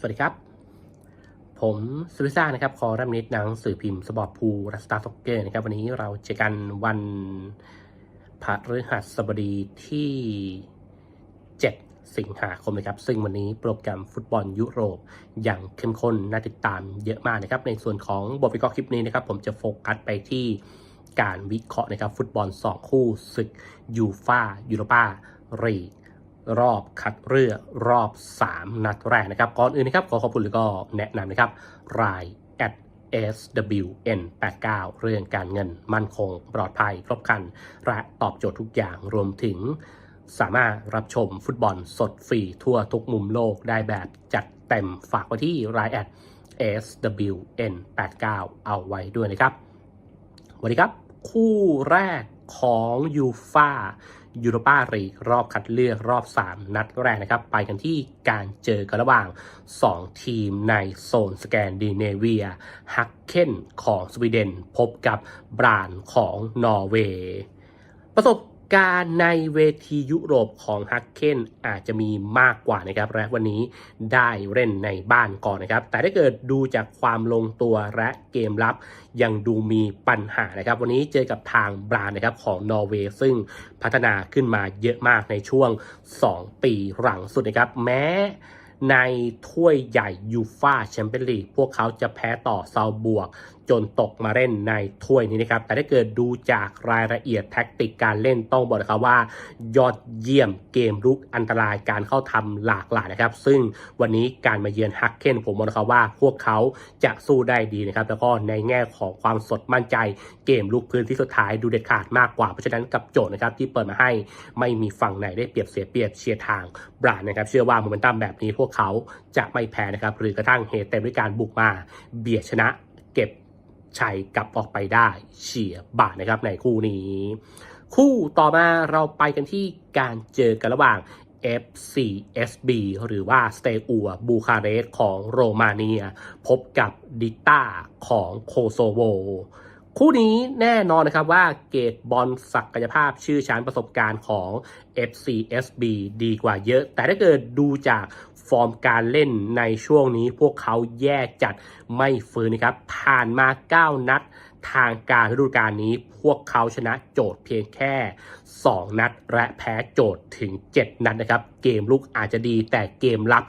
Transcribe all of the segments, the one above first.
สวัสดีครับ ผมสุริซ่านะครับ คอรัมนิดหนังสื่อพิมพ์สปอร์พูรัสตาร์ซ็อกเกอร์นะครับ วันนี้เราเจอกันวันพฤหัสบดีที่ 7 สิงหาคมนะครับ ซึ่งวันนี้โปรแกรมฟุตบอลยุโรป อย่างเข้มข้นน่าติดตามเยอะมากนะครับ ในส่วนของบทวิเคราะห์คลิปนี้นะครับ ผมจะโฟกัสไปที่การวิเคราะห์นะครับฟุตบอล 2 คู่ศึกยูฟายูโรปารีก รอบคัดเลือกรอบ 3 นัดแรกนะครับก่อนอื่นนะครับขอขอบคุณแล้วก็แนะนำนะครับราย at SWN89 เรื่องการเงินมั่นคง ปลอดภัย ครบคัน และตอบโจทย์ทุกอย่างรวมถึง สามารถรับชมฟุตบอลสดฟรีทั่วทุกมุมโลกได้แบบจัดเต็มฝากไว้ที่ราย at SWN89 เอาไว้ด้วยนะครับสวัสดีครับ คู่แรกของยูฟา ยูโรปาลีกรอบคัดเลือกรอบ 3 นัดแรกนะครับ ไปกันที่การเจอกันระหว่าง 2 ทีมในโซนสแกนดิเนเวีย ฮักเคนของสวีเดน พบกับบรานของนอร์เวย์ประสบ การในเวทียุโรปของฮักเคนอาจจะมีมากกว่านะครับและวันนี้ได้เล่นในบ้านก่อนนะครับ แต่ถ้าเกิดดูจากความลงตัวและเกมรับยังดูมีปัญหานะครับ วันนี้เจอกับทางบรานนะครับของนอร์เวย์ซึ่งพัฒนาขึ้นมาเยอะมากในช่วง 2 ปีหลังสุดนะครับแม้ในถ้วยใหญ่ยูฟาแชมเปี้ยนลีกพวกเขาจะแพ้ต่อเซาบวก จนตกมาเล่นในถ้วยนี้นะครับ แต่ถ้าเกิดดูจากรายละเอียดแท็กติกการเล่นต้องบอกนะครับว่า ยอดเยี่ยมเกมรุกอันตรายการเข้าทำหลากหลายนะครับ ซึ่งวันนี้การมาเยือนฮักเคนผมบอกนะครับว่าพวกเขาจะสู้ได้ดีนะครับ แล้วก็ในแง่ของความสดมั่นใจเกมลุกพื้นที่สุดท้ายดูเด็ดขาดมากกว่า เพราะฉะนั้นกับโจทย์นะครับที่เปิดมาให้ไม่มีฝั่งไหนได้เปรียบเสียเปรียบเชียร์ทางบราดนะครับ เชื่อว่าโมเมนตัมแบบนี้พวกเขาจะไม่แพ้นะครับหรือกระทั่งเฮเต็มด้วยการบุกมาเบียดชนะเก็บ ชัยกลับออกไปได้เฉียบาทนะครับในคู่นี้ คู่ต่อมาเราไปกันที่การเจอกันระหว่าง FCSB หรือว่าสเตอัวบูคาเรสของโรมาเนีย พบกับดิต้าของโคโซโว คู่นี้แน่นอนนะครับว่าเกตบอลศักยภาพชื่อชั้นประสบการณ์ของ FCSB ดีกว่าเยอะ แต่ถ้าเกิดดูจาก ฟอร์มการเล่นในช่วงนี้พวกเขาแย่จัดไม่ฟื้นนะครับ ผ่านมา 9 นัดทางการฤดูกาลนี้ พวกเขาชนะโจทย์เพียงแค่ 2 นัดและแพ้โจทย์ถึง 7 นัดนะครับเกมลุกอาจจะดีแต่เกมรับ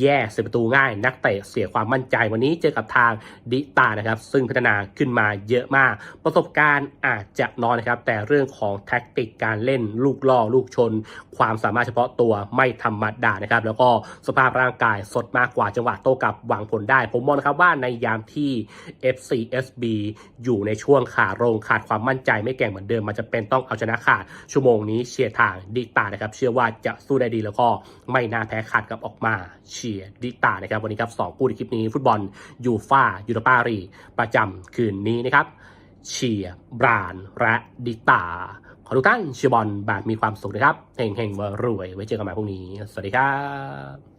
แย่เสียประตูง่าย นักเตะเสียความมั่นใจวันนี้เจอกับทางดิตานะครับ ซึ่งพัฒนาขึ้นมาเยอะมาก ประสบการณ์อาจจะน้อยนะครับ แต่เรื่องของแท็กติกการเล่นลูกล่อลูกชน ความสามารถเฉพาะตัวไม่ธรรมดานะครับ แล้วก็สภาพร่างกายสดมากกว่าจังหวะโต้กลับหวังผลได้ ผมมองนะครับว่าในยามที่ FCSB อยู่ในช่วงขาลงขาดความมั่นใจไม่แก่งเหมือนเดิมมันจะเป็นต้องเอาชนะขาดชั่วโมงนี้เชียร์ทางดิตานะครับ เชื่อว่าจะสู้ได้ดีแล้วก็ไม่น่าแพ้ขาดกับออกมาเชียร์ดิตานะครับวันนี้ครับสองคู่ในคลิปนี้ฟุตบอลยูฟ่ายูโรปารีประจำคืนนี้นะครับเชียร์บรานและดิตาขอทุกท่านเชียร์บอลแบบมีความสุขนะครับเฮงเฮงรวยไว้เจอกันใหม่พรุ่งนี้ สวัสดีครับ